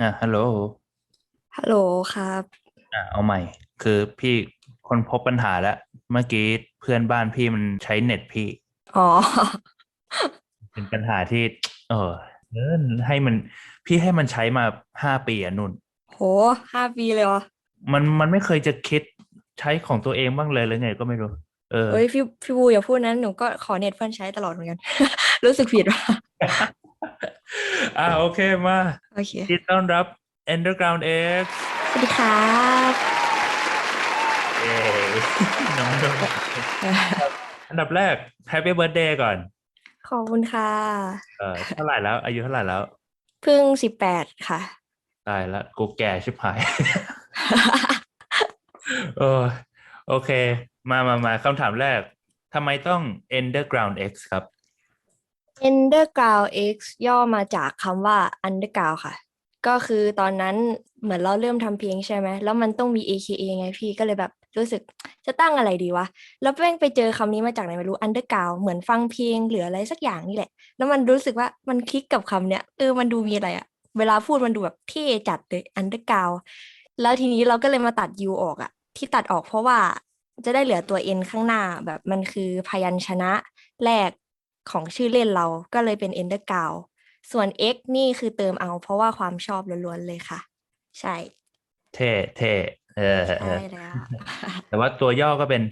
อะฮัลโหล ฮัลโหลครับ อะเอาใหม่ คือพี่คนพบปัญหาแล้ว เมื่อกี้เพื่อนบ้านพี่มันใช้เน็ตพี่ อ๋อ เป็นปัญหาที่ เออเออให้มัน พี่ให้มันใช้มาห้าปีอะนุ่น โหห้าปีเลยเหรอมันมันไม่เคยจะคิดใช้ของตัวเองบ้างเลยหรือไงก็ไม่รู้ เออ เอ้ยพี่พี่บูอย่าพูดนั้นหนูก็ขอเน็ตเพื่อนใช้ตลอดเหมือนกัน รู้สึกผิดว่ะ อ่าโอเคมาโอเคยินดีต้อนรับ Underground X สวัสดีครับเย้น้องนุ่นอันดับแรก Happy Birthday ก่อน ขอบคุณค่ะ เออเท่าไหร่แล้ว อายุเท่าไหร่แล้ว เพิ่งสิบแปดค่ะ ตายแล้วกูแก่ชิบหาย เออโอเค มามามาคำถามแรกทำไมต้อง Underground X ครับ Underground X ย่อมาจากคำว่า Underground ค่ะ ก็คือตอนนั้นเหมือนเราเริ่มทำเพลงใช่ไหม แล้วมันต้องมี AKA ไงพี่ก็เลยแบบรู้สึกจะตั้งอะไรดีวะ แล้วแม่งไปเจอคำนี้มาจากไหนไม่รู้ Underground เหมือนฟังเพลงหรืออะไรสักอย่างนี่แหละ แล้วมันรู้สึกว่ามันคลิกกับคำเนี้ยเออมันดูมีอะไรอะเวลาพูดมันดูแบบเท่จัดเลย Underground แล้วทีนี้เราก็เลยมาตัด U ออกอะที่ตัดออกเพราะว่าจะได้เหลือตัว N ข้างหน้าแบบมันคือพยัญชนะแรก ของชื่อเล่นเราก็เลยเป็น Underground ส่วน X นี่คือเติมเอา เพราะว่าความชอบล้วนๆเลยค่ะ ใช่ เท่เท่เออเอใช่อแล้วแต่ว่าตัวย่อก็เป็น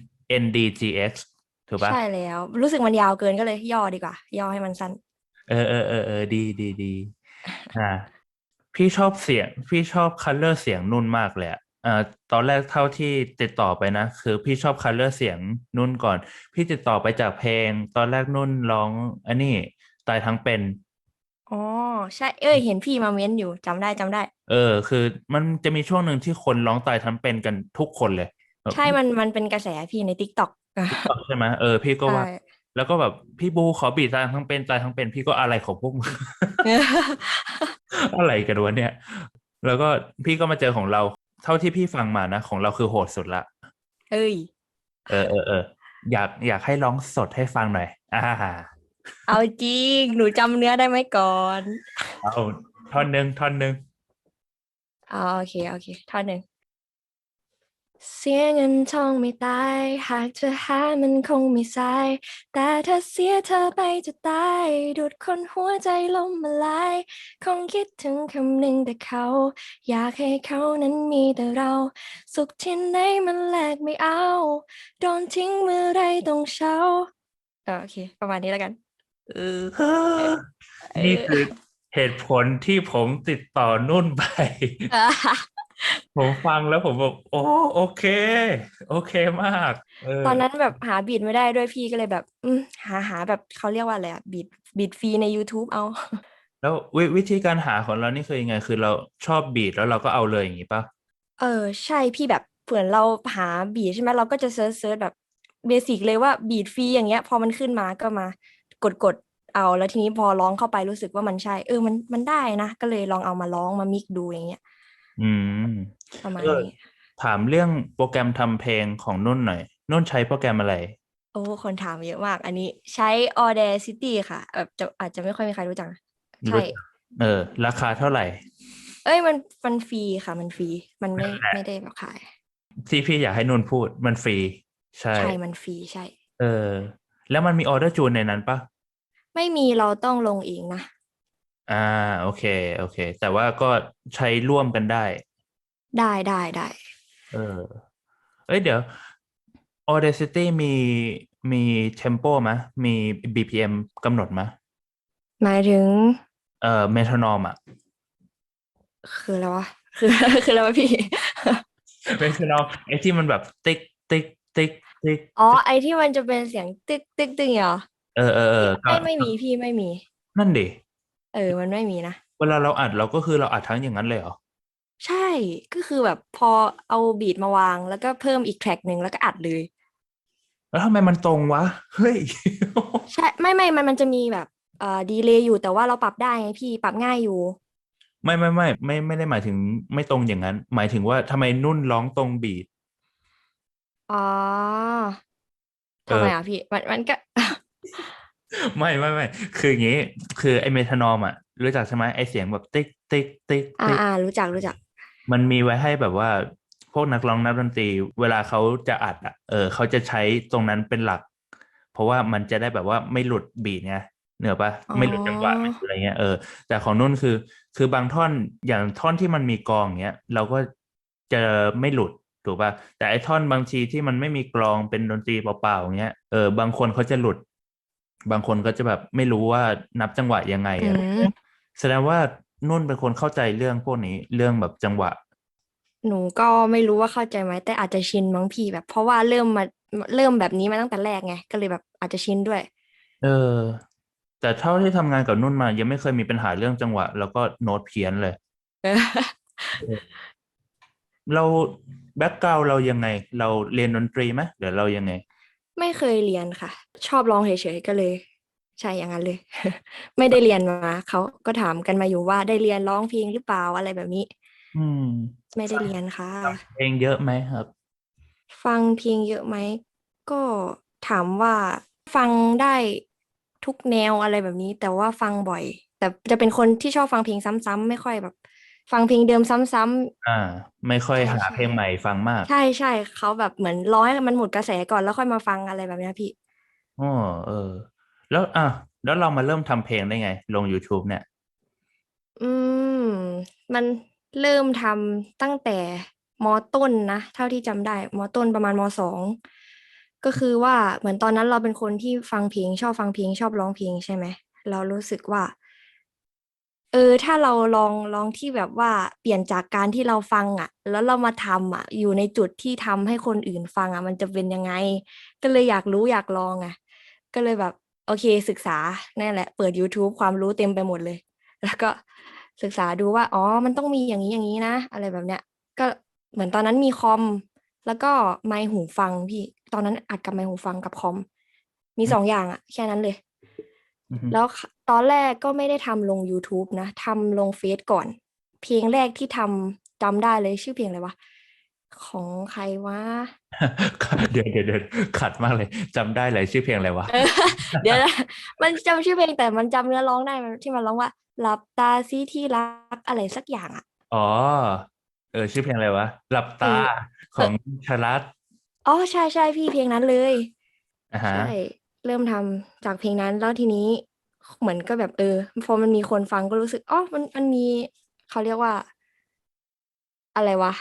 NDGX ถูกปะใช่แล้ว รู้สึกมันยาวเกินก็เลยย่อดีกว่า ย่อให้มันสั้น เออเออเออเออดีดีดีอ่าพี่ชอบเสียง พี่ชอบคัลเลอร์เสียงนุ่นมากเลยอะ อ่าตอนแรกเท่าที่ติดต่อไปนะ คือพี่ชอบคัลเลอร์เสียงนุ่นก่อน พี่ติดต่อไปจากเพลง ตอนแรกนุ่นร้อง อันนี้ตายทั้งเป็นอ๋อใช่ เอ้ย เห็นพี่มาเม้นอยู่จำได้จำได้ เออ คือมันจะมีช่วงหนึ่งที่คนร้องตายทั้งเป็นกันทุกคนเลยแบบใช่มันมันเป็นกระแสพี่ใน TikTok อะใช่ไหมเออ พี่ก็ว่าใช่แล้วก็แบบพี่บูขอบีบตายทั้งเป็นตายทั้งเป็น พี่ก็อะไรของพวกมึงอะไรกันวะเนี่ย แล้วก็พี่ก็มาเจอของเรา เท่าที่พี่ฟังมานะ ของเราคือโหดสุดละ เอ้ย เออเออเอออยากอยากให้ร้องสดให้ฟังหน่อย อ่า เอาจริง หนูจำเนื้อได้ไหมก่อน เอาท่อนหนึ่งท่อนหนึ่ง อ๋อโอเค โอเค ท่อนหนึ่ง เสียเงินทองไม่ตาย หากเธอหามันคงไม่สาย แต่ถ้าเสียเธอไปจะตาย ดูดคนหัวใจลมละลาย คงคิดถึงคำหนึ่งแต่เขา อยากให้เขานั้นมีแต่เรา สุขที่ไหนมันแลกไม่เอา โดนทิ้งเมื่อไรต้องเช้าเออโอเค ประมาณนี้แล้วกันเออนี่คือเหตุผลที่ผมติดต่อนุ่นไป ผมฟังแล้วผมแบบโอ้โอเค โอเคมากเออตอนนั้นแบบหาบีทไม่ได้ด้วยพี่ก็เลยแบบอืมหาหาแบบเขาเรียกว่าอะไรอะบีทบีทฟรีใน YouTube เอา แล้ววิวิธีการหาของเรานี่คือยังไง คือเราชอบบีทแล้วเราก็เอาเลยอย่างนี้ปะเออ ใช่พี่แบบเผื่อเราหาบีทใช่ไหมเราก็จะเซิร์ชเซิร์ชแบบเบสิกเลยว่าบีทฟรีอย่างเงี้ย พอมันขึ้นมาก็มากดกดเอาแล้วทีนี้พอร้องเข้าไปรู้สึกว่ามันใช่ เออมันมันได้นะ ก็เลยลองเอามาร้องมามิกดูอย่างเงี้ย อืมประมาณเออนี้ถามเรื่องโปรแกรมทำเพลงของนุ่นหน่อย นุ่นใช้โปรแกรมอะไร โอ้คนถามเยอะมาก อันนี้ใช้ Audacity ค่ะแบบจะอาจจะไม่ค่อยมีใครรู้จักนะใช่รู้จักเออ ราคาเท่าไหร่ เอ้ยมันมันฟรีค่ะ มันฟรี มันไม่นั่นแหละไม่ได้แบบขาย ที่พี่อยากให้นุ่นพูดมันฟรี ใช่ ใช่ มันฟรีใช่ เออ แล้วมันมีออเดอร์จูนในนั้นปะไม่มีเราต้องลงเองนะ อ่า โอเค โอเค แต่ว่าก็ใช้ร่วมกันได้ ได้ได้ได้ เออ เอ้ยเดี๋ยว Audacity มีมี tempo มะมี BPM กำหนดมะหมายถึง เอ่อ metronome อะ คืออะไรวะ คือ คืออะไรวะพี่ metronome ไอ้ที่มันแบบติ๊กติ๊กติ๊กติ๊กอ๋อ ไอที่มันจะเป็นเสียงตึกตึกตึกเหรอ เออเออเออก็ไม่ไม่มีพี่ไม่มี นั่นดิ เออ มันไม่มีนะ เวลาเราอัดเราก็คือเราอัดทั้งอย่างนั้นเลยเหรอ ใช่ ก็คือแบบพอเอาบีทมาวางแล้วก็เพิ่มอีกแทร็กหนึ่งแล้วก็อัดเลย แล้วทำไมมันตรงวะ เฮ้ย ใช่ ไม่ไม่มันมันจะมีแบบเอ่อดีเลย์อยู่แต่ว่าเราปรับได้ไงพี่ปรับง่ายอยู่ ไม่ไม่ไม่ไม่ไม่ได้หมายถึงไม่ตรงอย่างนั้น หมายถึงว่าทำไมนุ่นร้องตรงบีทอ๋อเอทำไมออะพี่ มันมันก็ ไม่ไม่ไม่คืออย่างนี้ คือไอเมทานอมอะ รู้จักใช่ไหมไอเสียงแบบติ๊กติ๊กติ๊กอ่าติ๊กอ่ารู้จักรู้จัก มันมีไว้ให้แบบว่า พวกนักร้องนักดนตรี เวลาเขาจะอัดอะเออเขาจะใช้ตรงนั้นเป็นหลัก เพราะว่ามันจะได้แบบว่าไม่หลุดบีทไงเหนือปะอ๋อไม่หลุดจังหวะไม่หลุดอะไรเงี้ยเออแต่ของนุ่นคือ คือบางท่อนอย่างท่อนที่มันมีกลองเงี้ยเราก็จะไม่หลุดถูกปะแต่ไอ้ท่อนบางทีที่มันไม่มีกลองเป็นดนตรีเปล่าๆเงี้ยเออบางคนเขาจะหลุด บางคนก็จะแบบไม่รู้ว่านับจังหวะยังไงอือะไรมเงี้ยแสดงว่านุ่นเป็นคนเข้าใจเรื่องพวกนี้เรื่องแบบจังหวะ หนูก็ไม่รู้ว่าเข้าใจไหมแต่อาจจะชินมั้งพี่แบบ เพราะว่าเริ่มมาเริ่มแบบนี้มาตั้งแต่แรกไงก็เลยแบบอาจจะชินด้วย เออ แต่เท่าที่ทำงานกับนุ่นมา ยังไม่เคยมีปัญหาเรื่องจังหวะ แล้วก็โน้ตเพี้ยนเลยเออเราแบ็กกราวเรายังไง เราเรียนดนตรีไหมหรือเรายังไง ไม่เคยเรียนค่ะ ชอบร้องเฉยๆก็เลย ใช่อย่างนั้นเลย ไม่ได้เรียนมาเขาก็ถามกันมาอยู่ว่าได้เรียนร้องเพลงหรือเปล่าอะไรแบบนี้ อืม ไม่ได้เรียนค่ะฟังเพลงเยอะไหมครับ ฟังเพลงเยอะไหมก็ถามว่าฟังได้ทุกแนวอะไรแบบนี้ แต่ว่าฟังบ่อย แต่จะเป็นคนที่ชอบฟังเพลงซ้ำๆไม่ค่อยแบบ ฟังเพลงเดิมซ้ำๆอ่า ไม่ค่อยใช่หาใช่เพลงใหม่ฟังมาก ใช่ใช่เขาแบบเหมือนรอให้มันหมดกระแสก่อนแล้วค่อยมาฟังอะไรแบบเนี้ยพี่อ๋อเออ แล้วอะแล้วเรามาเริ่มทำเพลงได้ไง ลง YouTube เนี่ย อืม มันเริ่มทำตั้งแต่มต้นนะ เท่าที่จำได้มต้นประมาณมสองก็คือว่าเหมือนตอนนั้นเราเป็นคนที่ฟังเพลงชอบฟังเพลงชอบร้องเพลงใช่ไหมเรารู้สึกว่า เออถ้าเราลองลองที่แบบว่าเปลี่ยนจากการที่เราฟังอะ แล้วเรามาทำอะ อยู่ในจุดที่ทำให้คนอื่นฟังอะ มันจะเป็นยังไง ก็เลยอยากรู้อยากลองอะ ก็เลยแบบ โอเคศึกษานั่นแหละ เปิด YouTube ความรู้เต็มไปหมดเลย แล้วก็ศึกษาดูว่า อ๋อ มันต้องมีอย่างนี้อย่างนี้นะ อะไรแบบเนี้ย ก็เหมือนตอนนั้นมีคอม แล้วก็ไมค์หูฟังพี่ ตอนนั้นอัดกับไมค์หูฟังกับคอม มีสองอย่างอะแค่นั้นเลย แล้วตอนแรกก็ไม่ได้ทำลง YouTube นะทำลงเฟซก่อน เพลงแรกที่ทำจำได้เลยชื่อเพลงอะไรวะของใครวะเดี๋ยวเดี๋ยวเดี๋ยวขัดมากเลยจำได้เลยชื่อเพลงอะไรวะเออเดี๋ยวนะมันจำชื่อเพลงแต่มันจำเนื้อร้องได้มันที่มันร้องว่า หลับตาซิที่รักอะไรสักอย่างอะอ๋อเออชื่อเพลงอะไรวะหลับตาเออของชลัดอ๋อใช่ใช่พี่เพลงนั้นเลยอ่าฮะใช่ เริ่มทำจากเพลงนั้น แล้วทีนี้เหมือนก็แบบเออพอมันมีคนฟังก็รู้สึกอ๋อมันมันมีเขาเรียกว่า อะไรวะ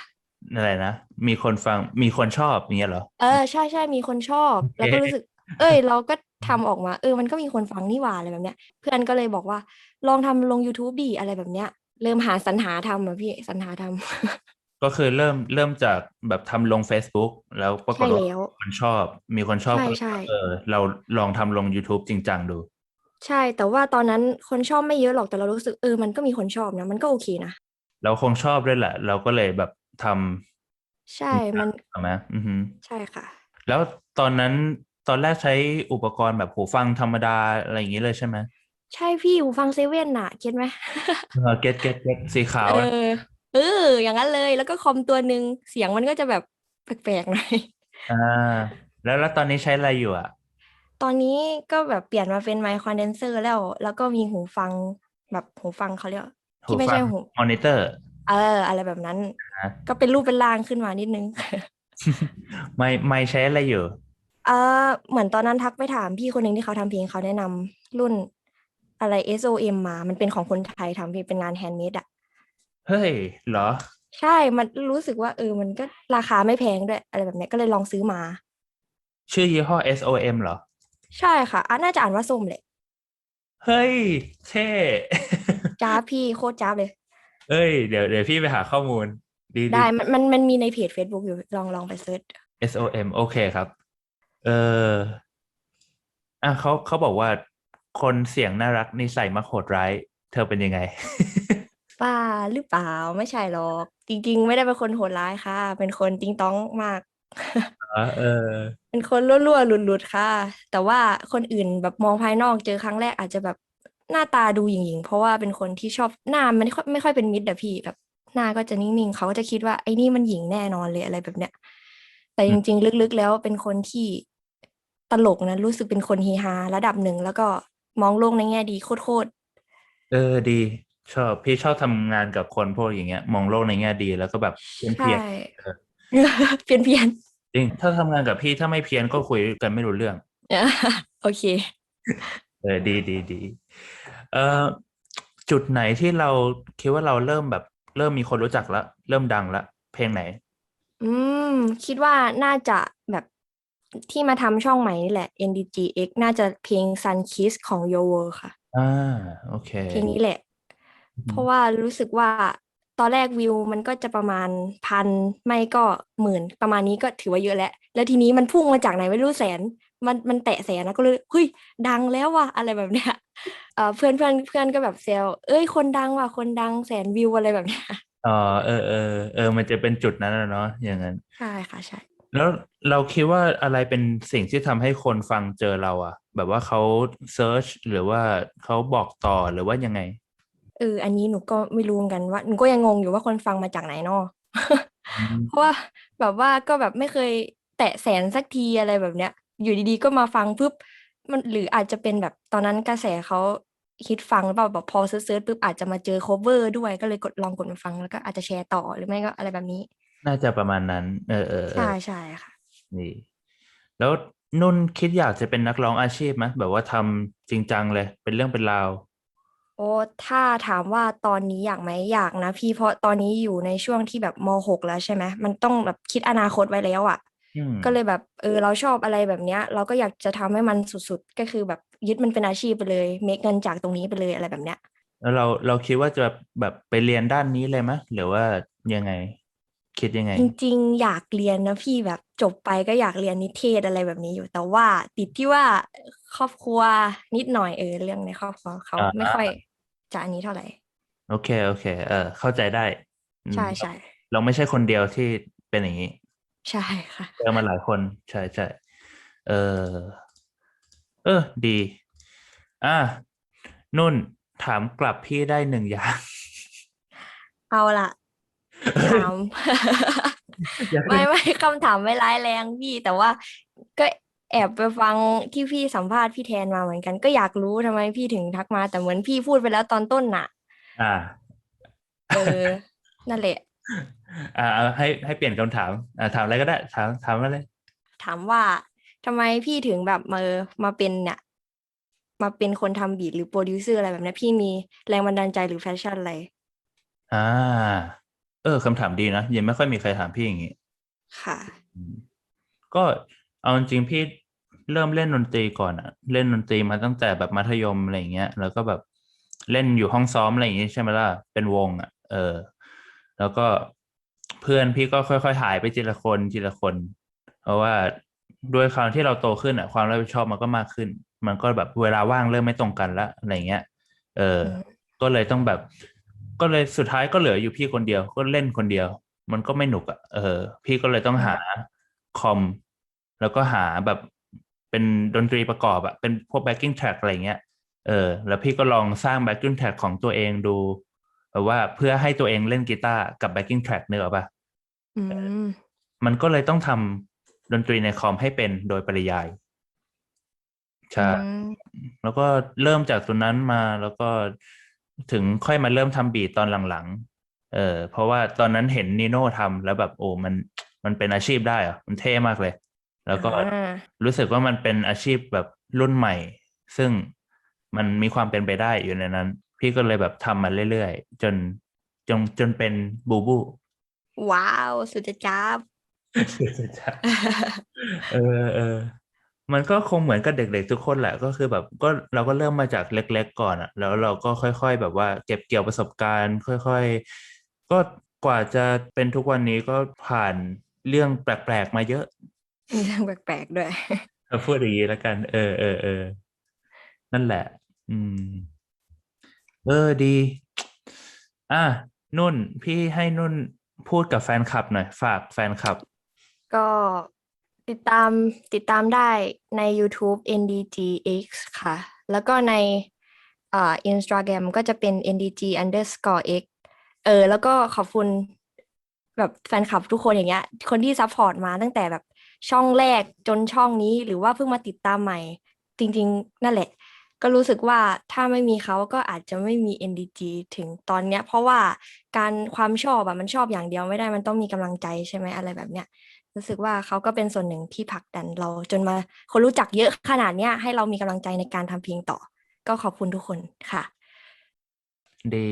อะไรนะ มีคนฟังมีคนชอบอย่างเงี้ยเหรอ เออใช่ใช่มีคนชอบ แล้วก็รู้สึก เอ้ย เราก็ทำออกมา เออ มันก็มีคนฟังนี่หว่าอะไรแบบเนี้ย เพื่อนก็เลยบอกว่า ลองทำลง YouTube ดีอะไรแบบเนี้ย เริ่มหาสรรหาทำอะพี่สรรหาทำ ก็คือเริ่มเริ่มจากแบบทำลง Facebook แล้วปรากฏใช่ว่าแล้วคนชอบ มีคนชอบใช่ก็เลยใช่เออเราลองทำลง YouTube จริงจังดู ใช่ แต่ว่าตอนนั้นคนชอบไม่เยอะหรอกแต่เรารู้สึกเออมันก็มีคนชอบนะมันก็โอเคนะเราคงชอบด้วยแหละ เราก็เลยแบบทำใช่มันถูกไหมอือฮึใช่ค่ะ แล้วตอนนั้นตอนแรกใช้อุปกรณ์แบบหูฟังธรรมดาอะไรอย่างนี้เลยใช่ไหมใช่พี่หูฟังเซเว่นน่ะ เก็ตไหมเออเก็ตเก็ตเก็ตสีขาวเออะอ เออ อย่างนั้นเลย แล้วก็คอมตัวหนึ่งเสียงมันก็จะแบบแปลกๆหน่อย อ่า แล้วแล้วตอนนี้ใช้อะไรอยู่อะ ตอนนี้ก็แบบเปลี่ยนมาเป็นไมค์คอนเดนเซอร์แล้ว แล้วก็มีหูฟังแบบหูฟังเขาเรียกหูที่ไม่ฟัใช่งหู มอนิเตอร์ เออ อะไรแบบนั้นฮะก็เป็นรูปเป็นร่างขึ้นมานิดนึง ไม่ไม่ใช้อะไรอยู่ เออเหมือนตอนนั้นทักไปถามพี่คนหนึ่งที่เขาทำเพลงเขาแนะนำรุ่นอะไร SOM มา มันเป็นของคนไทยทำเพลงเป็นงานแฮนด์เมดอะ เฮ้ยเหรอ ใช่มันรู้สึกว่าเออมันก็ราคาไม่แพงด้วย อะไรแบบเนี้ยก็เลยลองซื้อมา ชื่อยี่ห้อ SOM เหรอ ใช่ค่ะอะน่าจะอ่านว่าส้มแหละเฮ้ยเท่ จ้าบพี่โคตรจ้าบเลย เอ้ยเดี๋ยวเดี๋ยวพี่ไปหาข้อมูล ดีดี ได้มันมันมันมีในเพจ Facebook อยู่ลองลองไปเซิร์ช SOM โอเคครับ เอออะเขาเขาบอกว่าคนเสียงน่ารักนิสัยมักโหดร้าย เธอเป็นยังไง ป้าหรือเปล่า ไม่ใช่หรอก จริง ๆ ไม่ได้เป็นคนโหดร้ายค่ะ เป็นคนติงต้องมาก อ๋อ เออ เป็นคนรั่วๆ หลุดๆ ค่ะ แต่ว่าคนอื่นแบบมองภายนอกเจอครั้งแรกอาจจะแบบหน้าตาดูหยิ่งๆ เพราะว่าเป็นคนที่ชอบหน้ามันไม่ค่อยไม่ค่อยเป็นมิตรอะพี่แบบหน้าก็จะนิ่งๆ เขาก็จะคิดว่าไอ้นี่มันหญิงแน่นอนเลยอะไรแบบเนี้ย แต่จริง ๆ ลึกๆ แล้วเป็นคนที่ตลกนะรู้สึกเป็นคนเฮฮาระดับหนึ่งแล้วก็มองโลกในแง่ดีโคตรเออ ดี ชอบพี่ชอบทำงานกับคนพวกอย่างเงี้ย มองโลกในแง่ดีแล้วก็แบบเพี้ยนๆเพี้ใช่ยนเออเพี้ยนเพียนจริงถ้าทำงานกับพี่ถ้าไม่เพี้ยนก็คุยกันไม่รู้เรื่องๆโอเคเออดีดีดีเอ่อจุดไหนที่เราคิดว่าเราเริ่มแบบ เริ่มมีคนรู้จักแล้วเริ่มดังแล้วเพลงไหน อืม คิดว่าน่าจะแบบที่มาทำช่องใหม่นี่แหละ NDGX น่าจะเพลง Sun Kiss ของ Your World ค่ะ อ่า โอเค เพลงนี้แหละอืม เพราะว่ารู้สึกว่าตอนแรกวิวมันก็จะประมาณพันไม่ก็หมื่นประมาณนี้ก็ถือว่าเยอะแล้ว แล้วทีนี้มันพุ่งมาจากไหนไม่รู้แสน มันมันแตะแสนนะก็เลยเฮ้ยดังแล้วว่ะอะไรแบบเนี้ยเอ่อเพื่อนเพื่อนเพื่อนก็แบบเซลเอ้ยคนดังว่ะคนดังแสนวิวอะไรแบบเนี้ยอ๋อเออเออเออ มันจะเป็นจุดนั้นนะเนาะอย่างนั้นใช่ค่ะใช่แล้วเราคิดว่าอะไรเป็นสิ่งที่ทำให้คนฟังเจอเราอะแบบว่าเขาเซิร์ชหรือว่าเขาบอกต่อหรือว่ายังไง เออ อันนี้หนูก็ไม่รู้เหมือนกันว่าหนูก็ยังงงอยู่ว่าคนฟังมาจากไหนเนาะอืมเพราะว่าแบบว่าก็แบบไม่เคยแตะแสนสักทีอะไรแบบเนี้ย อยู่ดีๆก็มาฟังปุ๊บมันหรืออาจจะเป็นแบบตอนนั้นกระแสเขาฮิตฟังหรือเปล่าแบบพอเซิร์ชๆปุ๊บอาจจะมาเจอ cover ด้วยก็เลยกดลองกดมาฟังแล้วก็อาจจะแชร์ต่อหรือไม่ก็อะไรแบบนี้ น่าจะประมาณนั้น เออเออเอใช่อใช่ค่ะนี่แล้วนุ่นคิดอยากจะเป็นนักร้องอาชีพไหมแบบว่าทำจริงจังเลย เป็นเรื่องเป็นราว โอ้ถ้าถามว่าตอนนี้อยากไหมอยากนะพี่เพราะตอนนี้อยู่ในช่วงที่แบบมหกแล้วใช่ไหมมันต้องแบบคิดอนาคตไว้แล้วอะอืมก็เลยแบบเออเราชอบอะไรแบบเนี้ย เราก็อยากจะทำให้มันสุดๆ ก็คือแบบยึดมันเป็นอาชีพไปเลยเมคเงินจากตรงนี้ไปเลยอะไรแบบเนี้ยแล้วเราเราคิดว่าจะแบบแบบไปเรียนด้านนี้เลยไหมหรือว่ายังไง คิดยังไง จริงๆ อยากเรียนนะพี่แบบจบไปก็อยากเรียนนิเทศอะไรแบบนี้อยู่แต่ว่าติดที่ว่า ครอบครัวนิดหน่อยเออเรื่องในครอบครัวเขาอ่า ไม่ค่อยจะอันนี้เท่าไหร่โอเค โอเค เออ เข้าใจได้อืมใช่ใช่เราไม่ใช่คนเดียวที่เป็นอย่างนี้ ใช่ค่ะ เจอมาหลายคน ใช่ใช่เออ เออ ดี อะนุ่นถามกลับพี่ได้หนึ่งอย่าง เอาล่ะถาม อยากไม่เล่นไม่คำถามไม่ร้ายแรงพี่ แต่ว่าก็ แอบไปฟังที่พี่สัมภาษณ์พี่แทนมาเหมือนกัน ก็อยากรู้ทำไมพี่ถึงทักมา แต่เหมือนพี่พูดไปแล้วตอนต้นน่ะ อ่าเออนั่นแหละ อ่าเอาให้ให้เปลี่ยนคำถาม อ่า ถามอะไรก็ได้ ถามถามมาเลยถามว่าทำไมพี่ถึงแบบมาเออมาเป็นเนี่ยมาเป็นคนทำบีทหรือโปรดิวเซอร์อะไรแบบเนี้ยพี่มีแรงบันดาลใจหรือแฟชั่นอะไรอ่า เออคำถามดีนะยังไม่ค่อยมีใครถามพี่อย่างนี้ ค่ะอืมก็เอาจริงๆพี่ เริ่มเล่นดนตรีก่อนอะเล่นดนตรีมาตั้งแต่แบบมัธยมอะไรอย่างเงี้ย แล้วก็แบบเล่นอยู่ห้องซ้อมอะไรอย่างงี้ใช่ไหมล่ะเป็นวงอะเออ แล้วก็เพื่อนพี่ก็ค่อยๆหายไปทีละคนทีละคน เพราะว่าด้วยความที่เราโตขึ้นอะความรับผิดชอบมันก็มากขึ้น มันก็แบบเวลาว่างเริ่มไม่ตรงกันละอะไรเงี้ย เอออืมก็เลยต้องแบบ ก็เลยสุดท้ายก็เหลืออยู่พี่คนเดียว ก็เล่นคนเดียว มันก็ไม่หนุกอะเออ พี่ก็เลยต้องหาคอมแล้วก็หาแบบ เป็นดนตรีประกอบอะเป็นพวก backing track อะไรเงี้ยเออแล้วพี่ก็ลองสร้าง backing track ของตัวเองดูแบบว่าเพื่อให้ตัวเองเล่นกีตาร์กับ backing track เนื้ออกปะอืมมันก็เลยต้องทำดนตรีในคอมให้เป็นโดยปริยายใช่อืมแล้วก็เริ่มจากตัวนั้นมาแล้วก็ถึงค่อยมาเริ่มทำบีทตอนหลังๆ เออเพราะว่าตอนนั้นเห็นนีโน่ทำแล้วแบบโอ้มันมันเป็นอาชีพได้เหรอะมันเท่มากเลย แล้วก็อ่ารู้สึกว่ามันเป็นอาชีพแบบรุ่นใหม่ ซึ่งมันมีความเป็นไปได้อยู่ในนั้น พี่ก็เลยแบบทำมาเรื่อยๆ จนจนจนเป็นบูบู ว้าว สุดจะจ้าบเออเออมันก็คงเหมือนกับเด็กๆทุกคนแหละก็คือแบบก็เราก็เริ่มมาจากเล็ก ๆ ก่อนอะแล้วเราก็ค่อย ๆ แบบว่า เก็บเกี่ยวประสบการณ์ ค่อย ๆ ก็กว่าจะเป็นทุกวันนี้ก็ผ่านเรื่องแปลกๆมาเยอะ มีเรื่องแปลกๆด้วยเอาพูดอย่างนี้แล้วกัน เออเออเออนั่นแหละ อืม เออดี อะนุ่น พี่ให้นุ่นพูดกับแฟนคลับหน่อย ฝากแฟนคลับ ก็ติดตามติดตามได้ใน YouTube NDGX ค่ะ แล้วก็ในอ่า Instagram ก็จะเป็น NDG underscore x เออ แล้วก็ขอบคุณแบบแฟนคลับทุกคนอย่างเงี้ย คนที่ซัพพอร์ตมาตั้งแต่แบบ ช่องแรกจนช่องนี้หรือว่าเพิ่งมาติดตามใหม่ จริง ๆ นั่นแหละ ก็รู้สึกว่าถ้าไม่มีเขาก็อาจจะไม่มี NDG ถึงตอนเนี้ย เพราะว่าการความชอบอะมันชอบอย่างเดียวไม่ได้มันต้องมีกำลังใจใช่ไหมอะไรแบบเนี้ยรู้สึกว่าเขาก็เป็นส่วนหนึ่งที่ผลักดันเราจนมาคนรู้จักเยอะขนาดเนี้ยให้เรามีกำลังใจในการทำเพลงต่อ ก็ขอบคุณทุกคนค่ะ ดี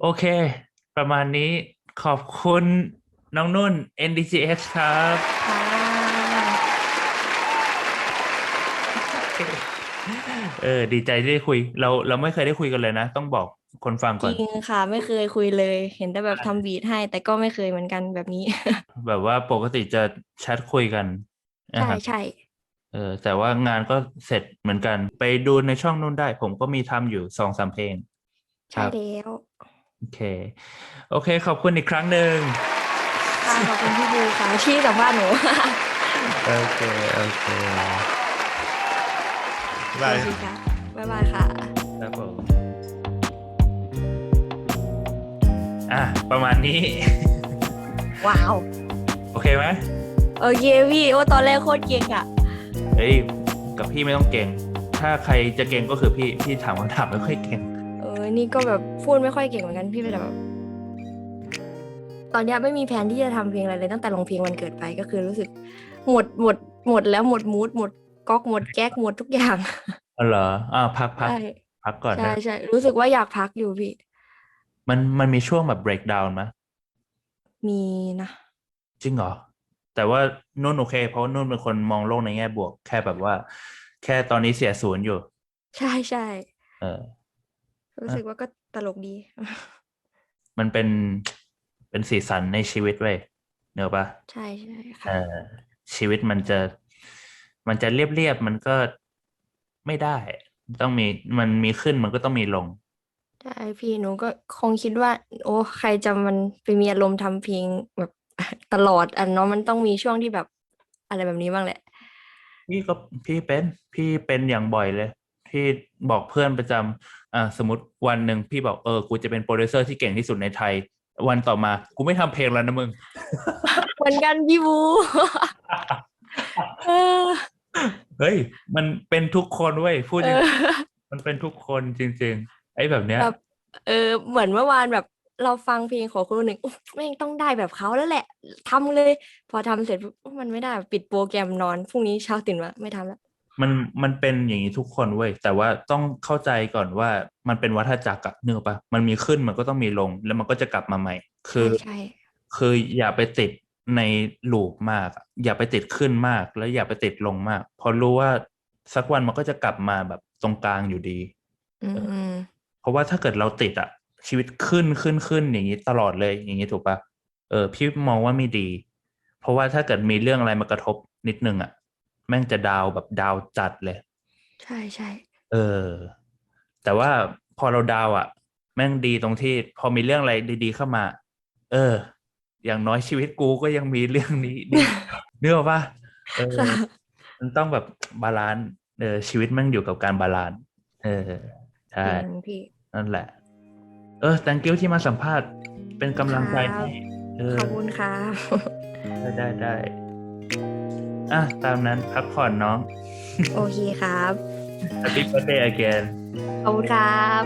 โอเค ประมาณนี้ขอบคุณ น้องนุ่น NDGX ครับค่ะเออดีใจที่ได้คุย เราเราไม่เคยได้คุยกันเลยนะ ต้องบอกคนฟังจก่อนริงค่ะ ไม่เคยคุยเลย เห็นแต่แบบทำบีทให้ แต่ก็ไม่เคยเหมือนกันแบบนี้ แบบว่าปกติจะแชทคุยกันนะใช่ครับใช่เออแต่ว่างานก็เสร็จเหมือนกัน ไปดูในช่องนุ่นได้ ผมก็มีทำอยู่สองสามเพลงคใช่รับแล้วโอเค โอเค ขอบคุณอีกครั้งหนึ่งค่ะ ขอบคุณพี่บูค่ะที่สัมภาษณ์หนู โอเค โอเคบายโอเคค่ะบ๊ายบายค่ะครับผมอะ ประมาณนี้ ว้าว โอเคไหมโอเคพี่โอ้ตอนแรกโคตรเก่งอะเฮ้ยกับพี่ไม่ต้องเก่ง ถ้าใครจะเก่งก็คือพี่ พี่ถามคำถามไม่ค่อยเก่ง เออ นี่ก็แบบพูดไม่ค่อยเก่งเหมือนกัน พี่แต่แบบ ตอนเนี้ยไม่มีแผนที่จะทำเพลงอะไรเลยตั้งแต่ลงเพลงวันเกิดไปก็คือรู้สึกหมดหมดหมดแล้วหมดมูดหมดก๊อกหมดแก๊กหมดทุกอย่างอ๋อเหรออ่าพักพักใช่พักก่อนใช่นะใช่รู้สึกว่าอยากพักอยู่พี่ มันมันมีช่วงแบบ breakdown ไหมมีนะจริงเหรอแต่ว่านุ่นโอเค เพราะว่านุ่นเป็นคนมองโลกในแง่บวก แค่แบบว่า แค่ตอนนี้เสียศูนย์อยู่ ใช่ใช่เออ รู้สึกว่าก็ตลกดี มันเป็น เป็นสีสันในชีวิตเว้ยเนอะปะใช่ใช่เอค่ะอชีวิตมันจะมันจะเรียบๆมันก็ไม่ได้ ต้องมีมันมีขึ้นมันก็ต้องมีลงใช่พี่หนูก็คงคิดว่า โอ้ใครจะมันไปมีอารมณ์ทำเพลงแบบตลอดอันเนาะมันต้องมีช่วงที่แบบอะไรแบบนี้บ้างแหละ พี่ก็พี่เป็นพี่เป็นอย่างบ่อยเลยพี่บอกเพื่อนประจำอ่าสมมติวันหนึ่งพี่บอกเออกูจะเป็นโปรดิวเซอร์ที่เก่งที่สุดในไทย วันต่อมา กูไม่ทำเพลงแล้วนะมึง เหมือนกันพี่บูเออเฮ้ย มันเป็นทุกคนเว้ยพูดจเอริงอมันเป็นทุกคนจริง ๆ ไอ้แบบเนี้ยแบบเออเหมือนเมื่อวานแบบเราฟังเพลงของคนหนึ่งอุ๊ยแม่งต้องได้แบบเขาแล้วแหละทำเลย พอทำเสร็จปุ๊บอุ๊ยมันไม่ได้ปิดโปรแกรมนอนพรุ่งนี้เช้าตื่นมาไม่ทำแล้ว มันมันเป็นอย่างนี้ทุกคนเว้ยแต่ว่าต้องเข้าใจก่อนว่ามันเป็นวัฏจักรอะเนื้อปะมันมีขึ้นมันก็ต้องมีลง แล้วมันก็จะกลับมาใหม่ คือใช่ใช่คืออย่าไปติดในลูปมากอะอย่าไปติดขึ้นมาก แล้วอย่าไปติดลงมากเพอรู้ว่าสักวันมันก็จะกลับมาแบบตรงกลางอยู่ดีอืมอืมเพราะว่าถ้าเกิดเราติดอะชีวิตขึ้นขึ้นขึ้นอย่างนี้ตลอดเลย อย่างนี้ถูกปะเออพี่มองว่าไม่ดี เพราะว่าถ้าเกิดมีเรื่องอะไรมากระทบนิดนึงอะ แม่งจะดาวแบบดาวจัดเลย ใช่ใช่เออ แต่ว่าพอเราดาวอะ่ะ แม่งดีตรงที่ พอมีเรื่องอะไรดี ๆ เข้ามา เออ อย่างน้อยชีวิตกูก็ยังมีเรื่องนี้ดีเนื้ออกปะเออค่ะมันต้องแบบบาลานซ์เออชีวิตแม่งอยู่กับการบาลานซ์เออใช่จริงพี่นั่นแหละ เออ thank you ที่มาสัมภาษณ์เป็นกำลังใจครับให้เออขอบคุณค่ะได้ได้ได้ อะตามนั้นพักผ่อนน้องโอเคครับ Happy birthday again ขอบคุณครับ